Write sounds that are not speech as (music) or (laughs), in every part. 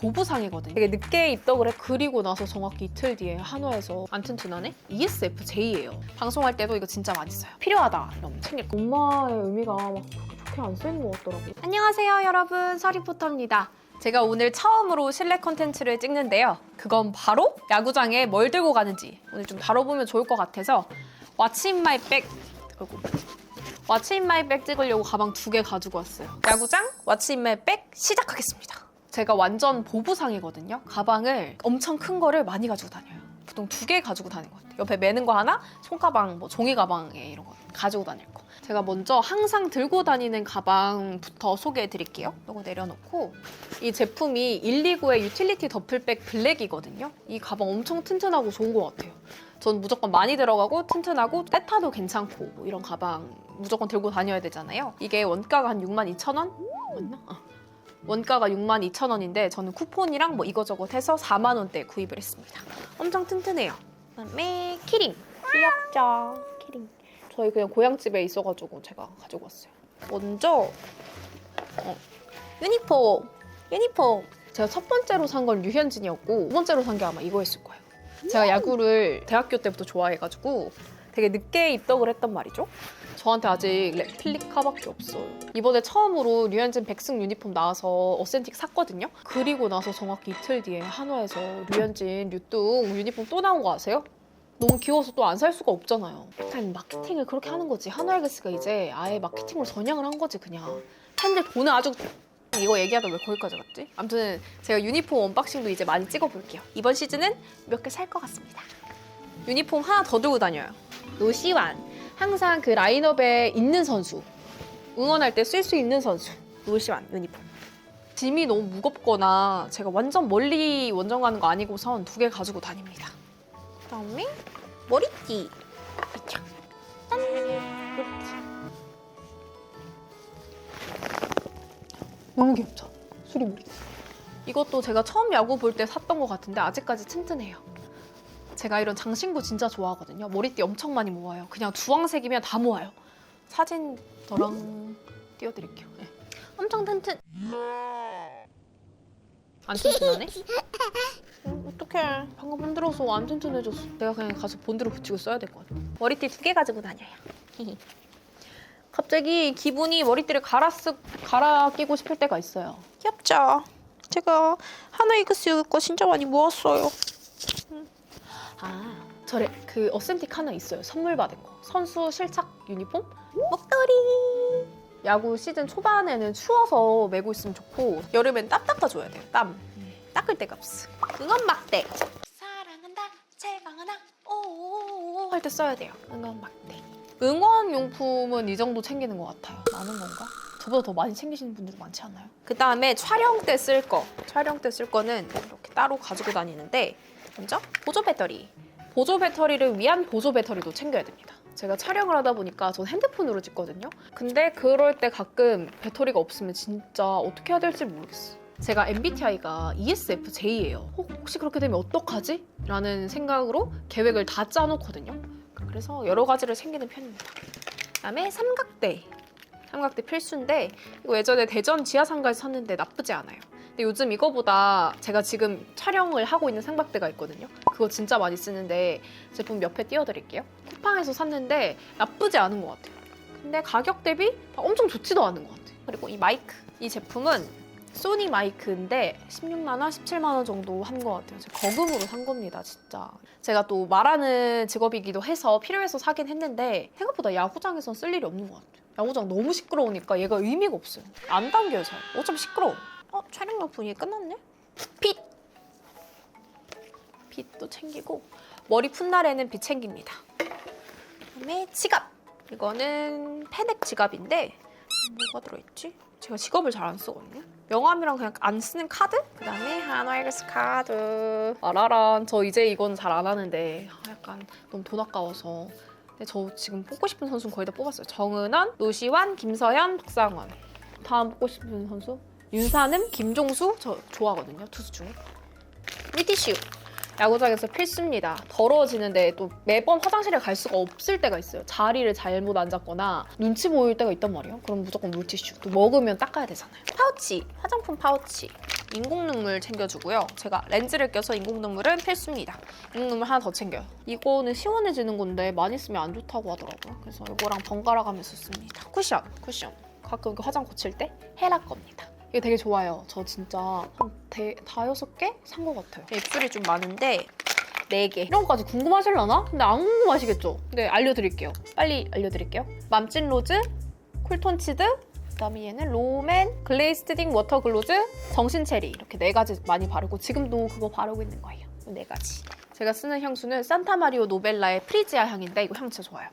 보부상이거든요. 되게 늦게 입덕을 해. 그리고 나서 정확히 이틀 뒤에 한화에서 안 튼튼하네? ESFJ예요. 방송할 때도 이거 진짜 많이 써요. 필요하다. 이러면 챙길 거. 엄마의 의미가 막 그렇게 좋게 안 쓰이는 것 같더라고요. 안녕하세요, 여러분. 서리포터입니다. 제가 오늘 처음으로 실내 콘텐츠를 찍는데요. 그건 바로 야구장에 뭘 들고 가는지 오늘 좀 다뤄보면 좋을 것 같아서 마이 백 그리고 왓츠 인 마이 백 찍으려고 가방 두 개 가지고 왔어요. 야구장 왓츠 인 마이 백 시작하겠습니다. 제가 완전 보부상이거든요. 가방을 엄청 큰 거를 많이 가지고 다녀요. 보통 두 개 가지고 다니는 것 같아요. 옆에 매는 거 하나, 손가방, 뭐 종이 가방에 이런 거 가지고 다닐 거. 제가 먼저 항상 들고 다니는 가방부터 소개해 드릴게요. 이거 내려놓고 이 제품이 129의 유틸리티 더플백 블랙이거든요. 이 가방 엄청 튼튼하고 좋은 것 같아요. 전 무조건 많이 들어가고 튼튼하고 때타도 괜찮고 뭐 이런 가방 무조건 들고 다녀야 되잖아요. 이게 원가가 한 62,000원? 맞나? 어. 원가가 62,000원인데 저는 쿠폰이랑 뭐 이거저것 해서 4만 원대 구입을 했습니다. 엄청 튼튼해요. 그다음에 키링. 귀엽죠? 키링. 저희 그냥 고향집에 있어가지고 제가 가지고 왔어요. 먼저 어, 유니폼. 유니폼. 제가 첫 번째로 산건 류현진이었고 두 번째로 산 게 아마 이거였을 거예요. 제가 야구를 대학교 때부터 좋아해가지고 되게 늦게 입덕을 했단 말이죠. 저한테 아직 레플리카밖에 없어요. 이번에 처음으로 류현진 백승 유니폼 나와서 어센틱 샀거든요. 그리고 나서 정확히 이틀 뒤에 한화에서 류현진 류뚱 유니폼 또 나온 거 아세요? 너무 귀여워서 또 안 살 수가 없잖아요. 약간 마케팅을 그렇게 하는 거지. 한화이글스가 이제 아예 마케팅으로 전향을 한 거지 그냥. 팬들 돈을 아주 이거 얘기하다 왜 거기까지 갔지? 아무튼 제가 유니폼 언박싱도 이제 많이 찍어볼게요. 이번 시즌은 몇 개 살 것 같습니다. 유니폼 하나 더 들고 다녀요. 노시완. 항상 그 라인업에 있는 선수. 응원할 때 쓸 수 있는 선수. 노시완 유니폼. 짐이 너무 무겁거나 제가 완전 멀리 원정 가는 거 아니고선 두 개 가지고 다닙니다. 그다음에 머리띠. 이차. 짠. 이렇게. 너무 귀엽죠? 수리머리. 이것도 제가 처음 야구 볼 때 샀던 것 같은데 아직까지 튼튼해요. 제가 이런 장신구 진짜 좋아하거든요. 머리띠 엄청 많이 모아요. 그냥 주황색이면 다 모아요. 사진 저랑 띄워드릴게요. 네. 엄청 튼튼. 안 튼튼하네? 음, 어떡해. 방금 흔들어서 안 튼튼해졌어. 내가 그냥 가서 본드로 붙이고 써야 될 것 같아. 머리띠 두 개 가지고 다녀요. (laughs) 갑자기 기분이 머리띠를 갈아 쓰, 갈아 끼고 싶을 때가 있어요. 귀엽죠? 제가 하나 이그스 거 진짜 많이 모았어요. 아, 저래 그 어센틱 하나 있어요. 선물 받은 거. 선수 실착 유니폼? 목도리. 야구 시즌 초반에는 추워서 메고 있으면 좋고 여름엔 땀 닦아줘야 돼요. 땀. 닦을 데가 없어. 응원 막대. 사랑한다 제방하나 오오오 할때 써야 돼요. 응원 막대. 응원 용품은 이 정도 챙기는 것 같아요. 많은 건가? 저보다 더 많이 챙기시는 분들도 많지 않아요? 그 다음에 촬영 때 쓸 거. 촬영 때 쓸 거는 이렇게 따로 가지고 다니는데 먼저 보조 배터리. 보조 배터리를 위한 보조 배터리도 챙겨야 됩니다. 제가 촬영을 하다 보니까 전 핸드폰으로 찍거든요. 근데 그럴 때 가끔 배터리가 없으면 진짜 어떻게 해야 될지 모르겠어. 제가 MBTI가 ESFJ예요. 혹시 그렇게 되면 어떡하지? 라는 생각으로 계획을 다 짜놓거든요. 그래서 여러 가지를 챙기는 편입니다. 그다음에 삼각대. 삼각대 필수인데 이거 예전에 대전 지하상가에서 샀는데 나쁘지 않아요. 근데 요즘 이거보다 제가 지금 촬영을 하고 있는 삼각대가 있거든요. 그거 진짜 많이 쓰는데 제품 옆에 띄워드릴게요. 쿠팡에서 샀는데 나쁘지 않은 것 같아요. 근데 가격 대비 엄청 좋지도 않은 것 같아요. 그리고 이 마이크. 이 제품은 소니 마이크인데 16만 원, 17만 원 정도 한 것 같아요. 제가 거금으로 산 겁니다, 진짜. 제가 또 말하는 직업이기도 해서 필요해서 사긴 했는데 생각보다 야구장에선 쓸 일이 없는 것 같아요. 야구장 너무 시끄러우니까 얘가 의미가 없어요. 안 당겨요, 잘. 어차피 시끄러워. 어, 촬영용품이 끝났네? 핏! 핏도 챙기고 머리 푼 날에는 빗 챙깁니다. 그다음에 지갑. 이거는 패넥 지갑인데 뭐가 들어있지? 제가 지갑을 잘 안 쓰거든요. 명함이랑 그냥 안 쓰는 카드? 그 다음에 하나이글스 카드. 아라란. 저 이제 이건 잘 안 하는데 아, 약간 너무 돈 아까워서. 근데 저 지금 뽑고 싶은 선수는 거의 다 뽑았어요. 정은원, 노시환, 김서현, 박상원. 다음 뽑고 싶은 선수? 윤사름, 김종수 저 좋아하거든요. 투수 중에. 물티슈. 야구장에서 필수입니다. 더러워지는데 또 매번 화장실에 갈 수가 없을 때가 있어요. 자리를 잘못 앉았거나 눈치 보일 때가 있단 말이에요. 그럼 무조건 물티슈. 또 먹으면 닦아야 되잖아요. 파우치, 화장품 파우치. 인공 눈물 챙겨주고요. 제가 렌즈를 껴서 인공 눈물은 필수입니다. 인공 눈물 하나 더 챙겨요. 이거는 시원해지는 건데 많이 쓰면 안 좋다고 하더라고요. 그래서 이거랑 번갈아 가면서 씁니다. 쿠션, 쿠션. 가끔 이렇게 화장 고칠 때 헤라 겁니다. 이게 되게 좋아요. 저 진짜 한 대, 다여섯 개 산 것 같아요. 입술이 좀 많은데 4개. 이런 것까지 궁금하실라나? 근데 안 궁금하시겠죠? 네, 알려드릴게요. 빨리 알려드릴게요. 맘찐 로즈, 쿨톤 치드, 그다음에 얘는 롬앤 글레이스드딩 워터 글로즈, 정신 체리 이렇게 네 가지 많이 바르고 지금도 그거 바르고 있는 거예요. 이네 가지. 제가 쓰는 향수는 산타 마리오 노벨라의 프리지아 향인데 이거 향 진짜 좋아요.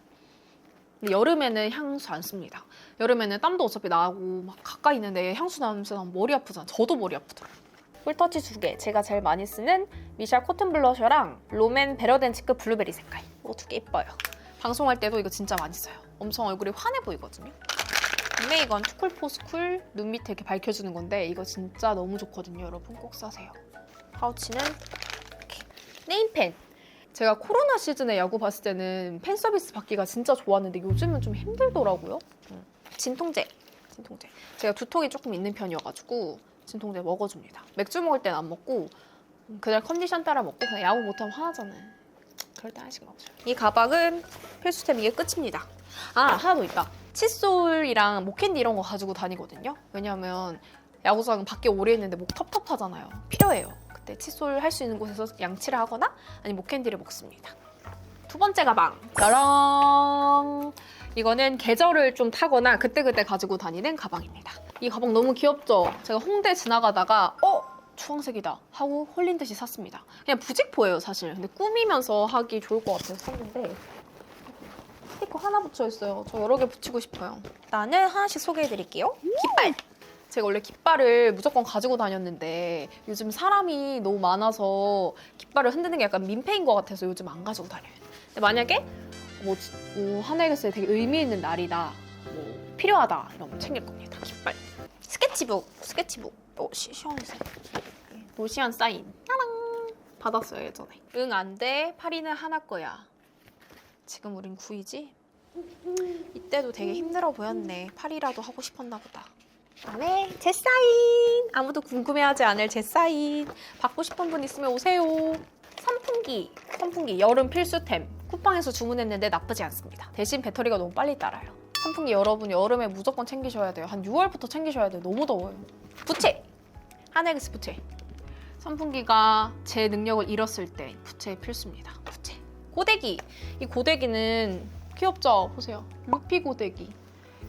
여름에는 향수 안 씁니다. 여름에는 땀도 어차피 나고 막 가까이 있는데 향수 나면서 나면 머리 아프잖아. 저도 머리 아프더라고요. 꿀터치 두 개. 제가 제일 많이 쓰는 미샤 코튼 블러셔랑 롬앤 베러덴치크 블루베리 색깔. 이거 두 개 예뻐요. 방송할 때도 이거 진짜 많이 써요. 엄청 얼굴이 환해 보이거든요. 메이건 투쿨포스쿨 눈 밑에 이렇게 밝혀주는 건데 이거 진짜 너무 좋거든요. 여러분 꼭 사세요. 파우치는 이렇게 네임펜. 제가 코로나 시즌에 야구 봤을 때는 팬 서비스 받기가 진짜 좋았는데 요즘은 좀 힘들더라고요. 음. 진통제. 진통제. 제가 두통이 조금 있는 편이어가지고 진통제 먹어줍니다. 맥주 먹을 땐 안 먹고 음, 그날 컨디션 따라 먹고 그냥 야구 못하면 화나잖아요. 때 하나씩 먹어줘요. 이 가방은 필수템 이게 끝입니다. 아 하나 더 있다. 칫솔이랑 목캔디 이런 거 가지고 다니거든요. 왜냐면 야구장 밖에 오래 있는데 목 텁텁하잖아요. 필요해요. 그때 칫솔 할 수 있는 곳에서 양치를 하거나 아니면 목캔디를 먹습니다. 두 번째 가방. 짜랑. 이거는 계절을 좀 타거나 그때그때 가지고 다니는 가방입니다. 이 가방 너무 귀엽죠? 제가 홍대 지나가다가 어? 주황색이다 하고 홀린 듯이 샀습니다. 그냥 부직포예요 사실. 근데 꾸미면서 하기 좋을 것 같아서 샀는데 스티커 하나 붙여 있어요. 저 여러 개 붙이고 싶어요. 나는 하나씩 소개해드릴게요. 깃발. 제가 원래 깃발을 무조건 가지고 다녔는데 요즘 사람이 너무 많아서 깃발을 흔드는 게 약간 민폐인 것 같아서 요즘 안 가지고 다녀요. 근데 만약에 뭐, 뭐 하나에게 되게 의미 있는 날이다, 뭐 필요하다 이러면 챙길 겁니다. 깃발. 스케치북, 스케치북. 어, 시, 시원해서. 로시안 사인. 짜랑. 받았어요 예전에. 응 안 돼. 파리는 하나 거야. 지금 우린 구이지? 이때도 되게 힘들어 보였네. 파리라도 하고 싶었나 보다. 그다음에 제 사인. 아무도 궁금해하지 않을 제 사인. 받고 싶은 분 있으면 오세요. 선풍기. 선풍기 여름 필수템. 쿠팡에서 주문했는데 나쁘지 않습니다. 대신 배터리가 너무 빨리 따라요. 선풍기 여러분 여름에 무조건 챙기셔야 돼요. 한 6월부터 챙기셔야 돼요. 너무 더워요. 부채. 하네그스 부채. 선풍기가 제 능력을 잃었을 때 부채 필수입니다. 부채. 고데기. 이 고데기는 귀엽죠? 보세요. 루피 고데기.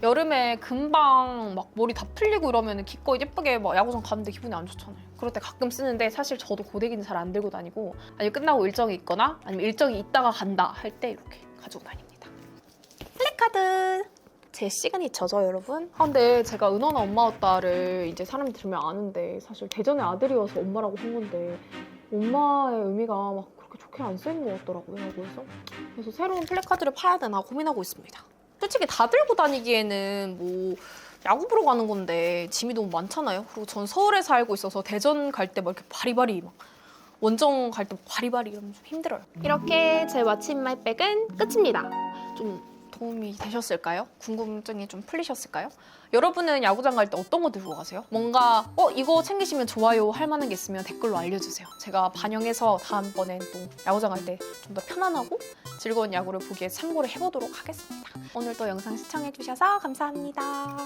여름에 금방 막 머리 다 풀리고 이러면 기꺼이 예쁘게 막 야구장 가는데 기분이 안 좋잖아요. 그럴 때 가끔 쓰는데 사실 저도 고데기는 잘 안 들고 다니고 아니면 끝나고 일정이 있거나 아니면 일정이 있다가 간다 할 때 이렇게 가지고 다닙니다. 플래카드. 제 시그니처죠, 여러분? 아, 근데 제가 은원아 엄마였다를 이제 사람이 들으면 아는데 사실 대전의 아들이어서 엄마라고 한 건데 엄마의 의미가 막 그렇게 좋게 안 쓰이는 것 같더라고요, 야구에서. 그래서 새로운 플래카드를 파야 되나 고민하고 있습니다. 솔직히 다 들고 다니기에는 뭐 야구 보러 가는 건데 짐이 너무 많잖아요. 그리고 전 서울에 살고 있어서 대전 갈 때 막 이렇게 바리바리 막 원정 갈 때 바리바리 이러면 좀 힘들어요. 이렇게 제 왓츠 마이 백은 끝입니다. 좀 도움이 되셨을까요? 궁금증이 좀 풀리셨을까요? 여러분은 야구장 갈 때 어떤 거 들고 가세요? 뭔가 어 이거 챙기시면 좋아요 할 만한 게 있으면 댓글로 알려주세요. 제가 반영해서 다음번엔 또 야구장 갈 때 좀 더 편안하고 즐거운 야구를 보기에 참고를 해보도록 하겠습니다. 오늘도 영상 시청해주셔서 감사합니다.